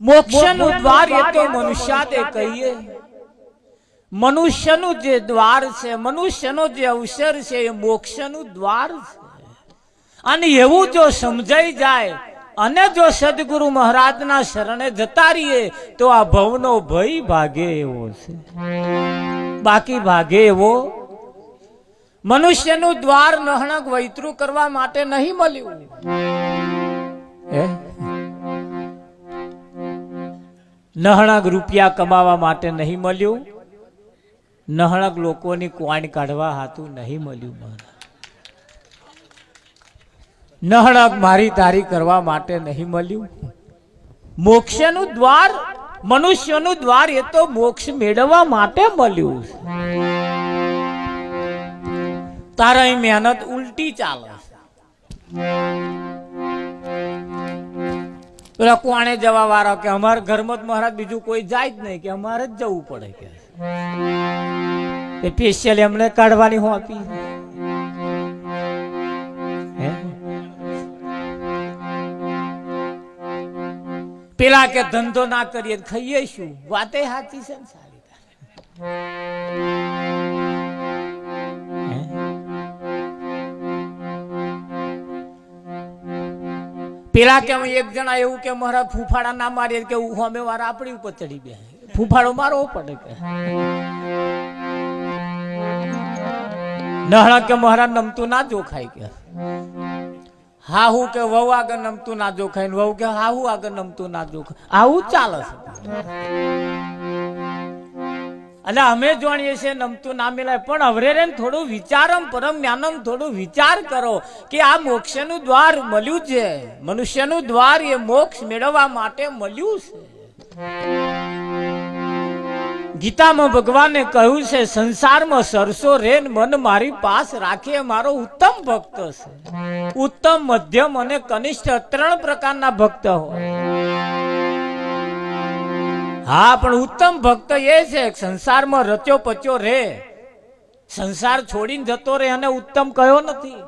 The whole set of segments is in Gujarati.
મોક્ષનું દ્વાર એ તો મનુષ્યાતે કહીએ. મનુષ્યનું જે દ્વાર છે મનુષ્યનો જે અવસર છે એ મોક્ષનું દ્વાર છે. અને એવું જો સમજાઈ જાય અને જો સદગુરુ મહારાજના શરણે જતા રહીએ તો આ ભવનો ભય ભાગે એવો છે. બાકી ભાગે એવો. મનુષ્યનું દ્વાર નહણક વૈતરું કરવા માટે નહીં મળ્યું. હે? નહણક રૂપિયા કમાવા માટે નહીં મળ્યું. નહણક લોકોની કોણ કાઢવા હાતું નહીં મળ્યું નહણક મારી તારી કરવા માટે નહીં મળ્યું. મોક્ષનું દ્વાર, મનુષ્યનું દ્વાર, એ તો મોક્ષ મેળવવા માટે મળ્યું. તારા મહેનત ઉલટી ચાલે પેલા કોણે જવા વાળા કે અમારા ઘરમાં મહારાજ બીજું કોઈ જાય જ નહીં, કે અમારે જ જવું પડે કે. સ્પેશિયલ એમને કાઢવાની હું આપી. પેલા કે ધંધો ના કરીએ ખાઈએ શું? વાતે સાચી છે ને સારી. પેલા કે એક જણા એવું કે મારા ફૂફાડા ના મારીએ કે અમે વાળા આપણી ઉપર ચડી બે ફૂફાડો મારવો પડે કે. નહણા કે મારા નમતું ના જોખાય કે. હા હું કે વહુ આગળ નમતું ના જોખાય ને વહુ કે હા હું આગળ નમતું ના જોખાય. આવું ચાલે છે. અને અમે જાણીએ છીએ, નમતું ના મિલાય. પણ હવે થોડું વિચારમ, પરમ જ્ઞાનમ થોડું વિચાર કરો કે આ મોક્ષનું દ્વાર મળ્યું છે. મનુષ્યનું દ્વાર એ મોક્ષ મેળવવા માટે મળ્યું છે. ગીતામાં ભગવાને કહ્યું છે, સંસારમાં સરસો રેન મન મારી પાસ રાખે, મારો ઉત્તમ ભક્ત છે. ઉત્તમ, મધ્યમ અને કનિષ્ઠ ત્રણ પ્રકારના ભક્ત હોય. હા, પણ ઉત્તમ ભક્ત એ છે, સંસારમાં રચ્યો પચ્યો રે. સંસાર છોડીને જતો રે અને ઉત્તમ કયો નથી.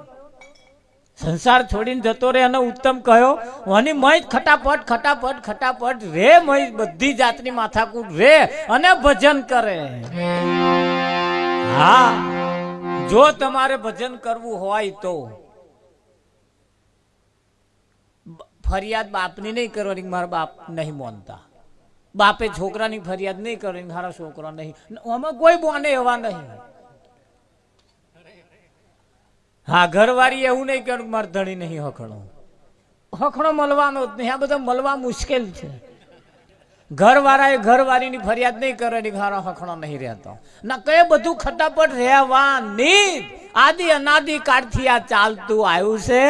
સંસાર છોડીને જતો રે અને ઉત્તમ કયો? અને મય ખટાપટ ખટાપટ ખટાપટ રે, મય બધી જાતની માથાકૂટ રે અને ભજન કરે. હા, જો તમારે ભજન કરવું હોય તો. ફરિયાદ બાપની નહીં કરવાની મારા બાપ નહીં માનતા. બાપે છોકરાની ફરિયાદ નહીં કરે મારા છોકરો નહીં. આમાં કોઈ બોને એવા નહીં. હા, ઘરવાળી એવું નહીં કે મારે ધણી નહીં હખણો. હખણો મળવાનો જ નહીં. આ બધા મળવા મુશ્કેલ છે. ઘરવાળાએ ઘરવાળીની ફરિયાદ નહીં કરવાની હારો હખણો નહીં રહેતો. ના કઈ બધું ખટાપટ રહેવાની. આદિ અનાદિ કાળથી આ ચાલતું આવ્યું છે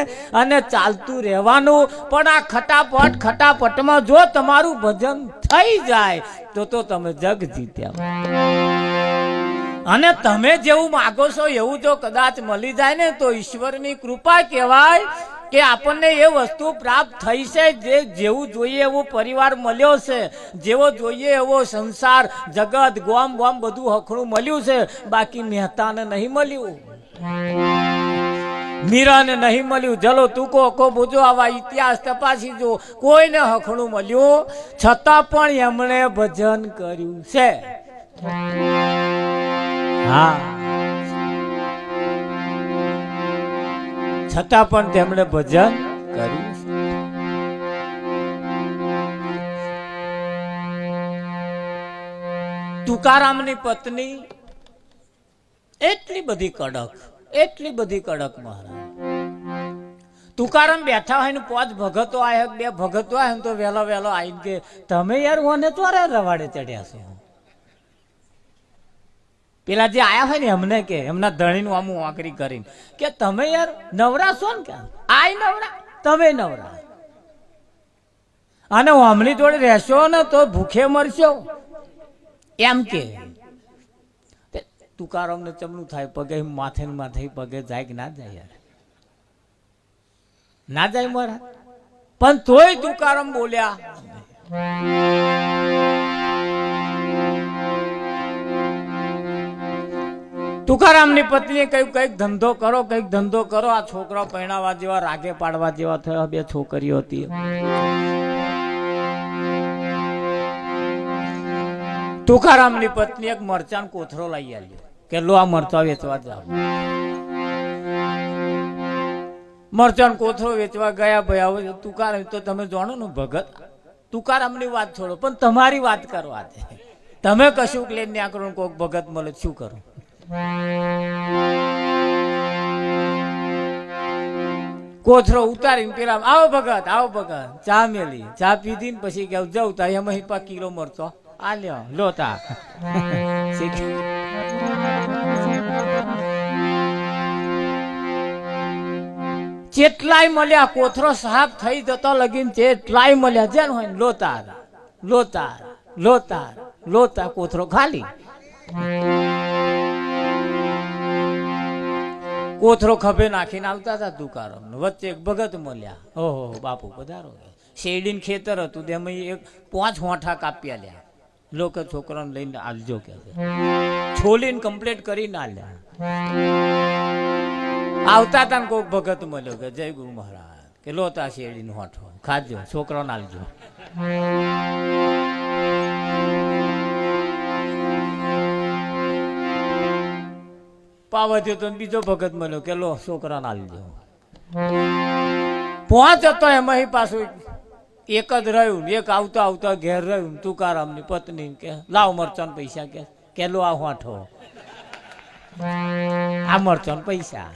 અને ચાલતું રહેવાનું. પણ આ ખટાપટ ખટાપટમાં જો તમારું ભજન થઈ જાય, તો તો તમે જગ જીત્યા. અને તમે જેવું માગો છો એવું જો કદાચ મળી જાય ને, તો ઈશ્વરની કૃપા કહેવાય કે આપણને એ વસ્તુ પ્રાપ્ત થઈ છે જે જેવું જોઈએ એવો પરિવાર મળ્યો છે, જેવો જોઈએ એવો સંસાર, જગત, ગોમ ગોમ બધું હખણું મળ્યું છે, બાકી મહેતાને નહીં મળ્યું. મીરાને નહીં મળ્યું. જલો તુકો કો બોજો, આવા ઇતિહાસ તપાસી જો. કોઈને હખણું મળ્યું? છતાં પણ એમણે ભજન કર્યું છે. હા. છતાં પણ તેમણે ભજન કર્યું તુકારામ તુકારામની પત્ની એટલી બધી કડક, એટલી બધી કડક મહારાજ. તુકારામ બેઠા હોય ને પાંચ ભગતો આયા, બે ભગતો આય ને તો વહેલો વહેલો આવી કે, તમે યાર મને તો રવાડે ચડ્યા છો. પેલા જે આયા હોય ને એમને કે, એમના ધણીનું આમ વાંકરી કરીને. કે તમે યાર નવરા છો ને કે આય નવરા, તમે નવરા. અને હમણી જોડે રહેશો ને તો ભૂખે મરશો. એમ કે. તુકારામને ચમનું થાય, પગે માથે ને માથે પગે જાય કે ના જાય યાર? ના જાય મારા. પણ તોય તુકારામ બોલ્યા. તુકારામની પત્નીએ કહ્યું, કંઈક ધંધો કરો, કંઈક ધંધો કરો. આ છોકરા પહેણાવા જેવા, રાગે પાડવા જેવા થયા બે છોકરીઓ હતી. તુકારામની પત્ની એક મરચાન કોથરો લઈ આવ્યો કે, લો, આ મરચા વેચવા જાવ મરચાન કોથરો વેચવા ગયા, ભાઈ હવે તુકારામ, તો તમે જાણો ને, ભગત, તુકારામની વાત છોડો. પણ તમારી વાત કરવા છે તમે કશું લઈને ત્યાં કરો કોઈક ભગત મળે, શું કરો? કોથરો ઉતારી પેલા આવો ભગત આવો ભગત. ચા મેલી. ચા પીધી ને પછી કે જવું તા, એમાં પા કિલો મરચો. આ લ્યો, લો તા. શીખ. જેટલાય મળ્યા કોથરો સાફ થઈ જતો લગીન, જેટલાય મળ્યા જેન હોય ને લોતાર લોતાર લોતાર લોતા કોથરો ખાલી. કોથરો ખભે નાખીને આવતા હતા દુકારો વચ્ચે એક ભગત મળ્યા. ઓહો. બાપુ પધારો. શેરડીન ખેતર હતું તેમાં એક પાંચ હોઠા કાપ્યા લ્યા. લોકો છોકરાને લઈને આલજો કે. છોલીને કમ્પ્લીટ કરીને આલ્યા. આવતા હતા ને કોઈક ભગત મળ્યો કે જય ગુરુ મહારાજ. કે લોતા શેરડીનો હોઠો. ખાજો છોકરાને આલજો. પાવત્યો તો બીજો ભગત મળ્યો કે લો છોકરાને આલજો પાંચ હતો એમાં પાછું એક જ રહ્યું ને એક આવતા આવતા ઘેર રહ્યું તુકારામ તુકારામની પત્ની કે, લાવ મરચાન પૈસા કે કેલો આ હોઠો. આ મરચાન પૈસા.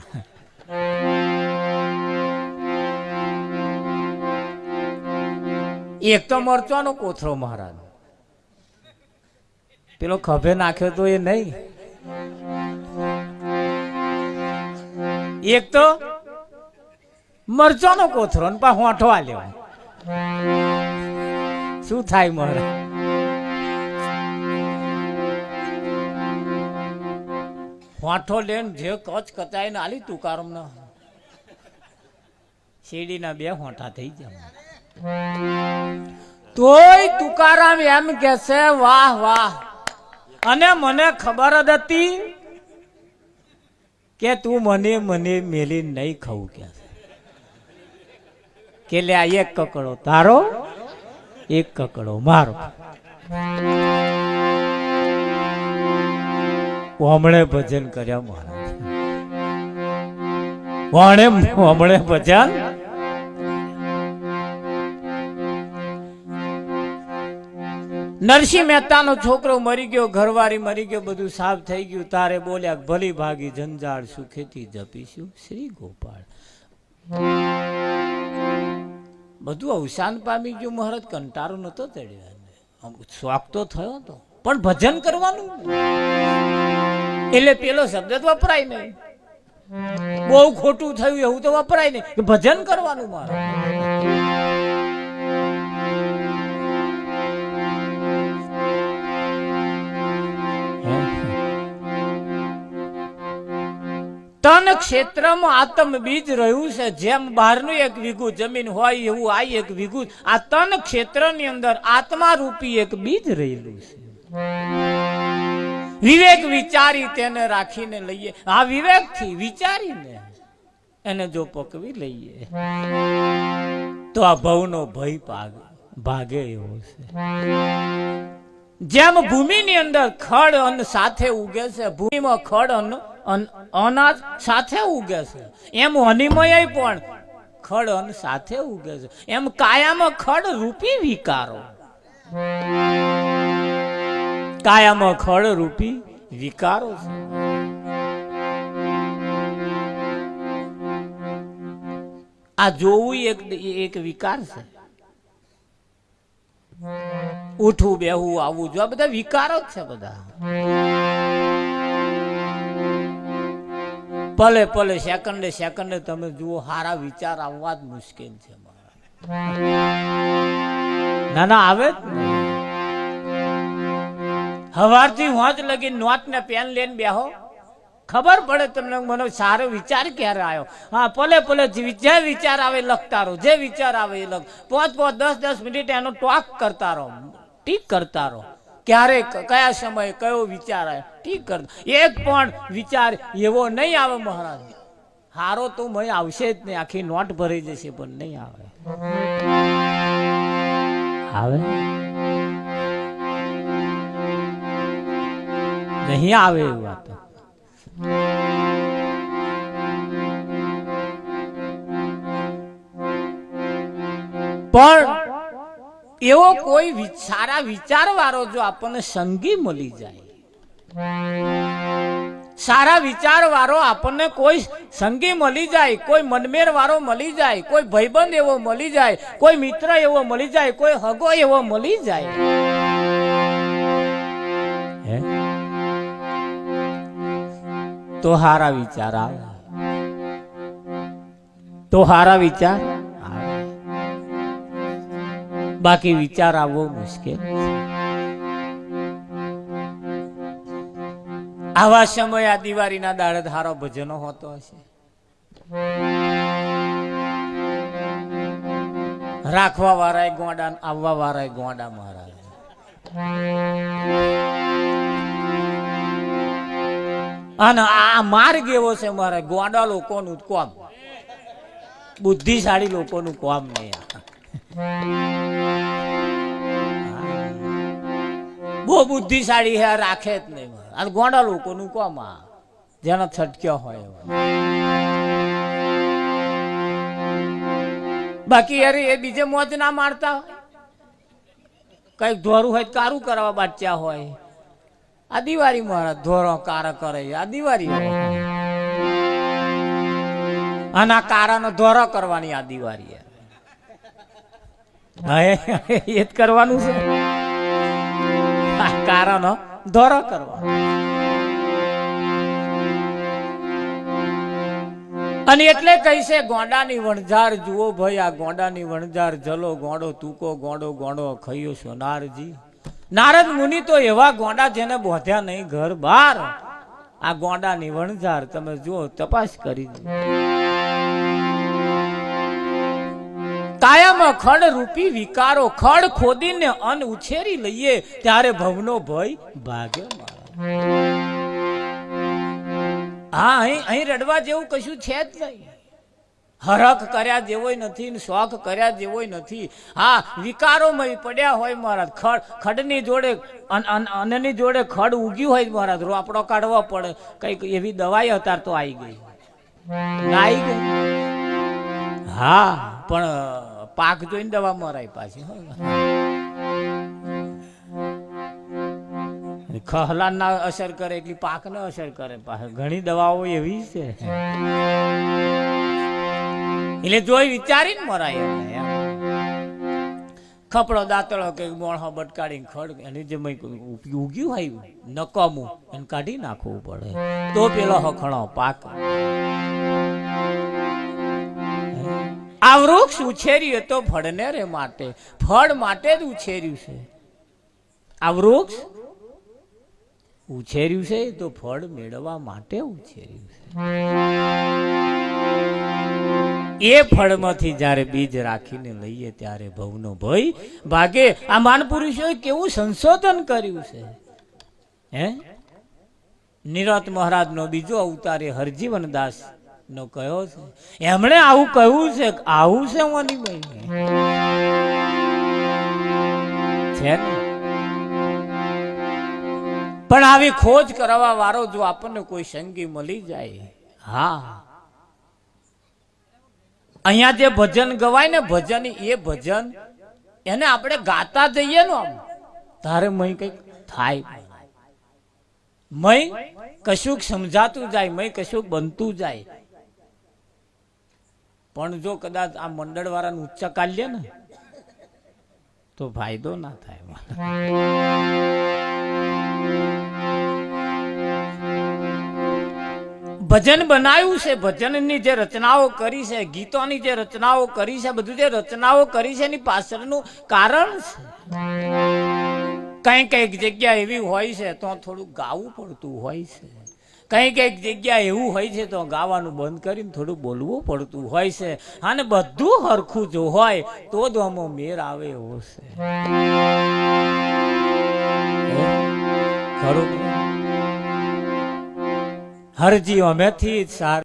એક તો મરચાનો કોથરો મહારાજ. પેલો ખભે નાખ્યો તો એ નહીં. એક તો મરચાનો કોથરો ને પા હોઠો આલ્યો. શું થાય મારા? હોઠો લેન જે કચ કચાઈને આલી તુકારમ ના શેરડીના બે હોઠા થઈ ગયા. તોય તુકારામ એમ કે વાહ વાહ. અને મને ખબર જ હતી કે તું મને મને મેલી નહીં ખાવું કે. કે લે આ એક કકડો તારો, એક કકડો મારો હમણે ભજન કર્યા મહારાજ હમણે ભજન નરસિંહ મહેતાનો છોકરો મરી ગયો, ઘરવાળી મરી ગયો, બધું સાફ થઈ ગયું. તારે બોલ્યા, ભલી ભાગી જંજાળ સુખેથી જપીશું? શ્રી ગોપાલ બધું અવસાન પામી ગયું મહારાજ કંટારો નતો આમ શોખ તો થયો તો. પણ ભજન કરવાનું? એટલે પેલો શબ્દ તો વપરાય નહીં. બહુ ખોટું થયું એવું તો વપરાય નહીં. ભજન કરવાનું મારે? તન ક્ષેત્રમાં આત્મ બીજ રહ્યું છે. જેમ બહારનું એક વીઘું જમીન હોય એવું આ એક વીઘું આ તન ક્ષેત્રની અંદર આત્મા રૂપી એક બીજ રહેલું છે. વિવેક વિચારી તેને રાખીને લઈએ. આ વિવેકથી વિચારીને એને જો પકવી લઈએ, તો આ ભવનો ભય પાગે ભાગે એવો છે. જેમ ભૂમિની અંદર ખડ અન્ન સાથે ઉગે છે, ભૂમિમાં ખડ અન્ન- અનાજ સાથે ઉગે છે. એમ અનિમય પણ ખડ અન સાથે ઉગે છે. એમ કાયામાં ખડ રૂપી વિકારો. કાયામાં ખડ રૂપી વિકારો છે. આ જોવું એક એક વિકાર છે. ઉઠવું બેહવું આવવું, જો બધા વિકારો જ છે બધા. પલે પલે સેકન્ડે સેકન્ડે તમે જુઓ સારા વિચાર આવવા જ મુશ્કેલ છે. ના ના આવે હવારથી હોજ લગી નોટ ને પેન લઈને બેહો. ખબર પડે તમને, મને સારો વિચાર ક્યારે આવ્યો? હા પલે પલે જે વિચાર આવે લખતા રહો જે વિચાર આવે એ લખ. પાંચ પાંચ દસ દસ મિનિટ એનો ટોક કરતા રહો, ટીક કરતા રહો. ક્યારે કયા સમયે કયો વિચાર આવે ઠીક કર એક પણ વિચાર એવો નહીં આવે મહારાજ. હારો તો મય આવશે જ નહીં. આખી નોટ ભરાઈ જશે, પણ નહીં આવે. આવે? નહીં આવે એવું વાત. પણ એવો કોઈ સારા વિચાર વાળો જો આપણને સંગી મળી જાય. સારા વિચાર વાળો આપણને કોઈ સંગી મળી જાય, કોઈ મનમેર વાળો મળી જાય, કોઈ ભાઈબંધ એવો મળી જાય, કોઈ મિત્ર એવો મળી જાય, કોઈ હગો એવો મળી જાય. તો હારા વિચાર આવે. તો હારા વિચાર આવે. બાકી વિચાર આવવો મુશ્કેલ છે. આવા સમય આ દિવાળીના દાડે ધારો ભજનો હોતો હશે. રાખવા વાળા ગોંડા આવવા વાળા ગોંડા મહારાજ. અને આ માર્ગ એવો છે મારે ગોંડા લોકોનું કોમ. બુદ્ધિશાળી લોકોનું કોમ નહીં બહુ બુદ્ધિશાળી હે, રાખે જ નહીં આ ગોંડા લોકોનું કોમ જેનો છટક્યો હોય એવા. બાકી યાર એ બીજે મોજ ના મારતા કંઈક ધોરું હોય કારું કરવા બાચ્યા હોય આ દિવાળી મહારાજ ધોરો કાર કરે. આ દિવાળી. અને આ ધોરો કરવાની આ દિવાળી હા, એ જ કરવાનું છે આ કારાનો ધોરો કરવા. અને એટલે કહી છે ગોંડાની વણઝાર જુઓ ભાઈ, આ ગોંડાની વણઝાર જલો ગોંડો, તૂકો ગોંડો ગોંડો ખયો સોનારજી. નારદ મુનિ તો એવા ગોંડા જેને બોધ્યા નહીં, ઘર બાર. આ ગોંડાની વણઝાર તમે જુઓ, તપાસ કરી જુઓ. કાયામાં ખડ રૂપી વિકારો, ખડ ખોદીને અન્ન ઉછેરી લઈએ, ત્યારે ભવનો ભય ભાગ્યો હા અહીં અહીં રડવા જેવું કશું છે જ નહીં. હરખ કર્યા જેવોય નથી શોખ કર્યા જેવોય નથી. હા વિકારોમાં પડ્યા હોય મહારાજ. ખડ ખડની જોડે અન- અન- અન્નની જોડે ખડ ઉગ્યું હોય મહારાજ. રોપડો કાઢવો પડે. કંઈક એવી દવાઈ હતા તો આવી ગઈ. આવી ગઈ. હા, પણ પાક જોઈને દવા મરાય પાછી. ખહલા ના અસર કરે એટલી પાક ને અસર કરે પાછળ ઘણી દવાઓ એવી છે. એટલે જોઈ વિચારીને મરાય એમને ખપડો દાંતળો કે મોણો બટકાડીને ખડ, એની જે ઉગ્યું હોય, નકામું, એને કાઢી નાખવું પડે. તો પેલો હખણો પાક. આ વૃક્ષ ઉછેર્યું તો ફળને રે માટે. ફળ માટે જ ઉછેર્યું છે. આ વૃક્ષ ઉછેર્યું છે તો ફળ મેળવવા માટે ઉછેર્યું છે. એ ફળમાંથી જ્યારે બીજ રાખીને લઈએ ત્યારે ભવનો ભય ભાગે. આ માન પુરુષોએ કેવું સંશોધન કર્યું છે? હે? નિરત મહારાજનો બીજો અવતાર હરજીવન દાસ નો કયો છે? એમણે આવું કહ્યું છે આવું છે મનીભાઈ છે પણ આવી ખોજ કરવા વાળો જો આપણને કોઈ સંગી મળી જાય, હા. અહીંયા જે ભજન ગવાય ને, ભજન એ ભજન, એને આપણે ગાતા જઈએ ને આમ. તારે મય કંઈક થાય. મય કશુંક સમજાતું જાય, મય કશુંક બનતું જાય. પણ જો કદાચ આ મંડળ વાળાનું ઉચ્ચ કાલ્ય ને, તો ફાયદો ના થાય ભજન બનાવ્યું છે, ભજનની જે રચનાઓ કરી છે, ગીતોની જે રચનાઓ કરી છે, બધું જે રચનાઓ કરી છે, એની પાછળનું કારણ છે. કઈ કંઈક જગ્યા એવી હોય છે, તો થોડું ગાવું પડતું હોય છે. કઈ કંઈક જગ્યા એવું હોય છે તો ગાવાનું બંધ કરીને થોડું બોલવું પડતું હોય છે. અને બધું હરખું જો હોય તો જ અમો મેર આવે એવો છે. ખરું હરજી અમેથી સાર